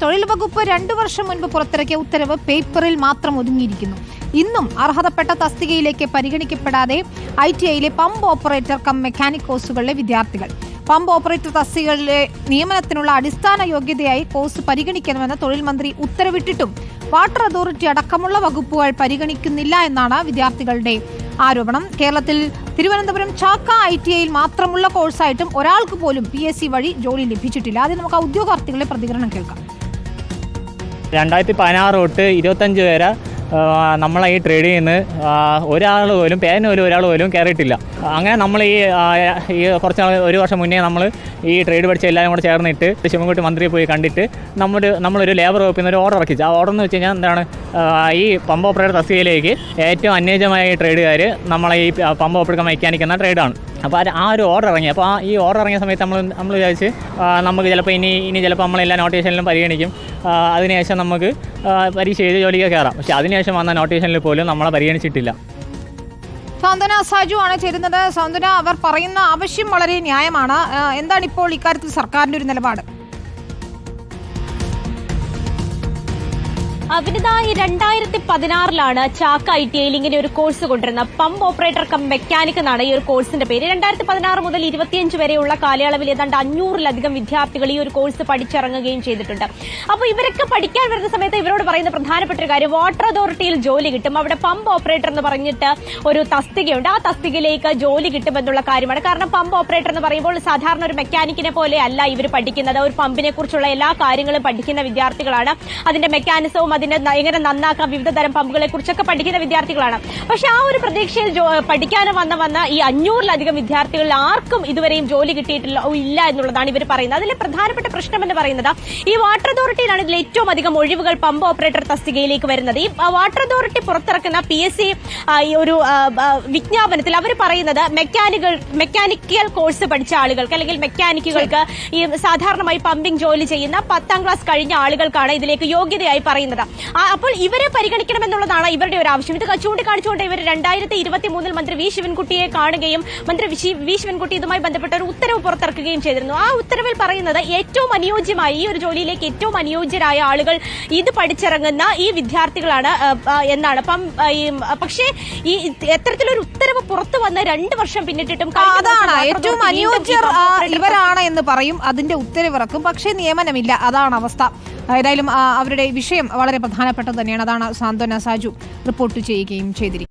തൊഴിൽ വകുപ്പ് രണ്ടു വർഷം മുൻപ് പുറത്തിറക്കിയ ഉത്തരവ് പേപ്പറിൽ മാത്രം ഒതുങ്ങിയിരിക്കുന്നു. ഇന്നും അർഹതപ്പെട്ട തസ്തികയിലേക്ക് പരിഗണിക്കപ്പെടാതെ ഐ ടി ഐയിലെ പമ്പ് ഓപ്പറേറ്റർ കം മെക്കാനിക് കോഴ്സുകളിലെ വിദ്യാർത്ഥികൾ. പമ്പ് ഓപ്പറേറ്റർ തസ്തികകളിലെ നിയമനത്തിനുള്ള അടിസ്ഥാന യോഗ്യതയായി കോഴ്സ് പരിഗണിക്കണമെന്ന് തൊഴിൽ മന്ത്രി ഉത്തരവിട്ടിട്ടും വാട്ടർ അതോറിറ്റി അടക്കമുള്ള വകുപ്പുകൾ പരിഗണിക്കുന്നില്ല എന്നാണ് വിദ്യാർത്ഥികളുടെ ആരോപണം. കേരളത്തിൽ തിരുവനന്തപുരം ചാക്ക ഐ ടി ഐയിൽ മാത്രമുള്ള കോഴ്സായിട്ടും ഒരാൾക്ക് പോലും പി എസ് സി വഴി ജോലി ലഭിച്ചിട്ടില്ല. ആദ്യം നമുക്ക് ആ ഉദ്യോഗാർത്ഥികളുടെ പ്രതികരണം കേൾക്കാം. രണ്ടായിരത്തി പതിനാറ് തൊട്ട് ഇരുപത്തഞ്ച് വരെ നമ്മളെ ഈ ട്രേഡ് നിന്ന് ഒരാൾ പോലും പേന പോലും ഒരാൾ പോലും കയറിയിട്ടില്ല അങ്ങനെ നമ്മൾ ഈ ഈ കുറച്ച് നാൾ ഒരു വർഷം മുന്നേ നമ്മൾ ഈ ട്രേഡ് പഠിച്ച എല്ലാവരും കൂടെ ചേർന്നിട്ട് ശിവൻകുട്ടി മന്ത്രിയെ പോയി കണ്ടിട്ട് നമ്മുടെ നമ്മളൊരു ലേബർ വകുപ്പിൽ നിന്ന് ഒരു ഓർഡർ ഇറക്കിച്ചു ആ ഓർഡർ എന്ന് വെച്ച് കഴിഞ്ഞാൽ എന്താണ് ഈ പമ്പ് ഓപ്പറേറ്റർ തസ്തികയിലേക്ക് ഏറ്റവും അന്യോജ്യമായ ഈ ട്രേഡുകാർ നമ്മളെ ഈ പമ്പ് ഓപ്പറേറ്റർ മെക്കാനിക് എന്ന ട്രേഡാണ് അപ്പോൾ ആ ഒരു ഓർഡർ ഇറങ്ങി. അപ്പോൾ ആ ഈ ഓർഡർ ഇറങ്ങിയ സമയത്ത് നമ്മൾ നമ്മൾ വിചാരിച്ച് നമുക്ക് ചിലപ്പോൾ ഇനി ഇനി ചിലപ്പോൾ നമ്മളെല്ലാ നോട്ടീഷനിലും പരിഗണിക്കും. അതിനുശേഷം നമുക്ക് പരീക്ഷ എഴുതി ജോലിക്ക് കയറാം. പക്ഷേ അതിനുശേഷം വന്ന നോട്ടീഷനിൽ പോലും നമ്മളെ പരിഗണിച്ചിട്ടില്ല. സാന്ത്വന സാജു ആണ് ചേരുന്നത്. സാന്ത്വന അവർ പറയുന്ന ആവശ്യം വളരെ ന്യായമാണ്. എന്താണ് ഇപ്പോൾ ഇക്കാര്യത്തിൽ സർക്കാരിന്റെ ഒരു നിലപാട്? അവിനിതായി രണ്ടായിരത്തി പതിനാറിലാണ് ചാക്ക ഐ ടി ഐയിൽ ഇങ്ങനെ ഒരു കോഴ്സ് കൊണ്ടുവരുന്ന പമ്പ് ഓപ്പറേറ്റർ കം മെക്കാനിക് എന്നാണ് ഈ ഒരു കോഴ്സിന്റെ പേര്. രണ്ടായിരത്തി പതിനാറ് മുതൽ ഇരുപത്തിയഞ്ച് വരെയുള്ള കാലയളവിൽ ഏതാണ്ട് അഞ്ഞൂറിലധികം വിദ്യാർത്ഥികൾ ഈ ഒരു കോഴ്സ് പഠിച്ചിറങ്ങുകയും ചെയ്തിട്ടുണ്ട്. അപ്പോൾ ഇവരൊക്കെ പഠിക്കാൻ വരുന്ന സമയത്ത് ഇവരോട് പറയുന്ന പ്രധാനപ്പെട്ട ഒരു കാര്യം വാട്ടർ അതോറിറ്റിയിൽ ജോലി കിട്ടും. അവിടെ പമ്പ് ഓപ്പറേറ്റർ എന്ന് പറഞ്ഞിട്ട് ഒരു തസ്തികയുണ്ട്. ആ തസ്തികയിലേക്ക് ജോലി കിട്ടുമെന്നുള്ള കാര്യമാണ്. കാരണം പമ്പ് ഓപ്പറേറ്റർ എന്ന് പറയുമ്പോൾ സാധാരണ ഒരു മെക്കാനിക്കിനെ പോലെ അല്ല ഇവർ പഠിക്കുന്നത്. ഒരു പമ്പിനെ കുറിച്ചുള്ള എല്ലാ കാര്യങ്ങളും പഠിക്കുന്ന വിദ്യാർത്ഥികളാണ്. അതിന്റെ മെക്കാനിസവും അതിന്റെ ന- എങ്ങനെ നന്നാക്കാം വിവിധ തരം പമ്പുകളെ കുറിച്ചൊക്കെ പഠിക്കുന്ന വിദ്യാർത്ഥികളാണ്. പക്ഷെ ആ ഒരു പ്രതീക്ഷയിൽ പഠിക്കാൻ വന്ന വന്ന ഈ അഞ്ഞൂറിലധികം വിദ്യാർത്ഥികളിൽ ആർക്കും ഇതുവരെയും ജോലി കിട്ടിയിട്ടില്ല ഇല്ല എന്നുള്ളതാണ് ഇവർ പറയുന്നത്. അതിലെ പ്രധാനപ്പെട്ട പ്രശ്നം എന്ന് പറയുന്നത് ഈ വാട്ടർ അതോറിറ്റിയിലാണ് ഇതിൽ ഏറ്റവും അധികം ഒഴിവുകൾ പമ്പ് ഓപ്പറേറ്റർ തസ്തികയിലേക്ക് വരുന്നത്. ഈ വാട്ടർ അതോറിറ്റി പുറത്തിറക്കുന്ന പി എസ് സി ഈ ഒരു വിജ്ഞാപനത്തിൽ അവർ പറയുന്നത് മെക്കാനിക്കൽ മെക്കാനിക്കൽ കോഴ്സ് പഠിച്ച ആളുകൾക്ക് അല്ലെങ്കിൽ മെക്കാനിക്കുകൾക്ക് ഈ സാധാരണമായി പമ്പിംഗ് ജോലി ചെയ്യുന്ന പത്താം ക്ലാസ് കഴിഞ്ഞ ആളുകൾക്കാണ് ഇതിലേക്ക് യോഗ്യതയായി പറയുന്നത്. അപ്പോൾ ഇവരെ പരിഗണിക്കണമെന്നുള്ളതാണ് ഇവരുടെ ഒരു ആവശ്യം. ഇത് ചൂണ്ടിക്കാണിച്ചുകൊണ്ട് ഇവർ രണ്ടായിരത്തി ഇരുപത്തി മൂന്നിൽ മന്ത്രി വി ശിവൻകുട്ടിയെ കാണുകയും മന്ത്രി വി ശിവൻകുട്ടി ഇതുമായി ബന്ധപ്പെട്ട ഒരു ഉത്തരവ് പുറത്തിറക്കുകയും ചെയ്തിരുന്നു. ആ ഉത്തരവിൽ പറയുന്നത് ഏറ്റവും അനുയോജ്യമായ ഈ ഒരു ജോലിയിലേക്ക് ഏറ്റവും അനുയോജ്യരായ ആളുകൾ ഇത് പഠിച്ചിറങ്ങുന്ന ഈ വിദ്യാർത്ഥികളാണ് എന്നാണ്. അപ്പം പക്ഷേ ഈ എത്തരത്തിലൊരു ഉത്തരവ് പുറത്തു വന്ന രണ്ട് വർഷം പിന്നിട്ടിട്ടും അതാണ്. ഏറ്റവും അനുയോജ്യ അനുയോജ്യർ ഇവരാണ് എന്ന് പറയും. അതിന്റെ ഉത്തരവിറക്കും. പക്ഷേ നിയമനമില്ല. അതാണ് അവസ്ഥ. ഏതായാലും അവരുടെ വിഷയം വളരെ പ്രധാനപ്പെട്ടത് തന്നെയാണ്. അതാണ് സാന്ത്വന സാജു റിപ്പോർട്ട് ചെയ്യുകയും ചെയ്തിരിക്കുന്നത്.